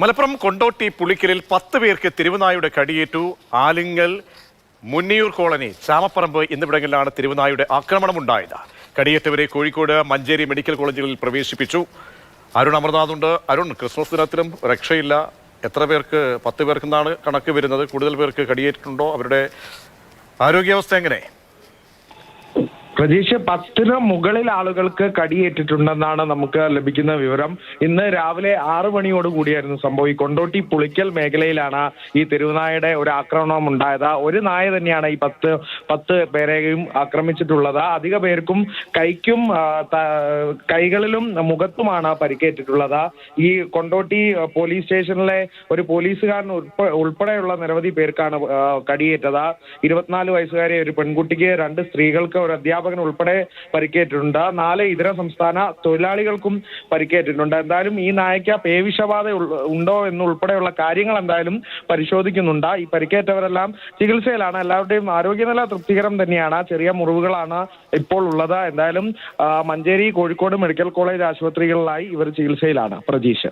മലപ്പുറം കൊണ്ടോട്ടി പുളിക്കലിൽ പത്ത് പേർക്ക് തിരുവനായുടെ കടിയേറ്റു. ആലിങ്ങൽ മുന്നിയൂർ കോളനി ചാമപ്പറമ്പ് എന്നിവിടങ്ങളിലാണ് തിരുവനായുടെ ആക്രമണമുണ്ടായത്. കടിയേറ്റവരെ കോഴിക്കോട് മഞ്ചേരി മെഡിക്കൽ കോളേജുകളിൽ പ്രവേശിപ്പിച്ചു. അരുൺ അമർനാഥ് ഉണ്ട് അരുൺ ക്രിസ്മസ് ദിനത്തിലും രക്ഷയില്ല. എത്ര പേർക്ക് പത്ത് പേർക്കെന്നാണ് കണക്ക് വരുന്നത്. കൂടുതൽ പേർക്ക് കടിയേറ്റിട്ടുണ്ടോ? അവരുടെ ആരോഗ്യാവസ്ഥ എങ്ങനെ? പ്രതീക്ഷ പത്തിന് മുകളിൽ ആളുകൾക്ക് കടിയേറ്റിട്ടുണ്ടെന്നാണ് നമുക്ക് ലഭിക്കുന്ന വിവരം. ഇന്ന് രാവിലെ ആറ് മണിയോട് കൂടിയായിരുന്നു സംഭവം. ഈ കൊണ്ടോട്ടി പുളിക്കൽ മേഖലയിലാണ് ഈ തെരുവുനായയുടെ ഒരു ആക്രമണം ഉണ്ടായത്. ഒരു നായ തന്നെയാണ് ഈ പത്ത് പത്ത് പേരെയും ആക്രമിച്ചിട്ടുള്ളത്. അധിക പേർക്കും കൈക്കും കൈകളിലും മുഖത്തുമാണ് പരിക്കേറ്റിട്ടുള്ളത്. ഈ കൊണ്ടോട്ടി പോലീസ് സ്റ്റേഷനിലെ ഒരു പോലീസുകാരൻ ഉൾപ്പെടെയുള്ള നിരവധി പേർക്കാണ് കടിയേറ്റത്. ഇരുപത്തിനാല് വയസ്സുകാരെ ഒരു പെൺകുട്ടിക്ക് രണ്ട് സ്ത്രീകൾക്ക് ഒരു അധ്യാപകൻ ഉൾപ്പെടെ പരിക്കേറ്റിട്ടുണ്ട്. നാല് ഇതര സംസ്ഥാന തൊഴിലാളികൾക്കും പരിക്കേറ്റിട്ടുണ്ട്. എന്തായാലും ഈ നായക പേവിഷബാധ ഉണ്ടോ എന്നുൾപ്പെടെയുള്ള കാര്യങ്ങൾ എന്തായാലും പരിശോധിക്കുന്നുണ്ട്. ഈ പരിക്കേറ്റവരെല്ലാം ചികിത്സയിലാണ്. എല്ലാവരുടെയും ആരോഗ്യനില തൃപ്തികരം തന്നെയാണ്. ചെറിയ മുറിവുകളാണ് ഇപ്പോൾ ഉള്ളത്. എന്തായാലും മഞ്ചേരി കോഴിക്കോട് മെഡിക്കൽ കോളേജ് ആശുപത്രികളിലായി ഇവർ ചികിത്സയിലാണ്. പ്രജീഷ്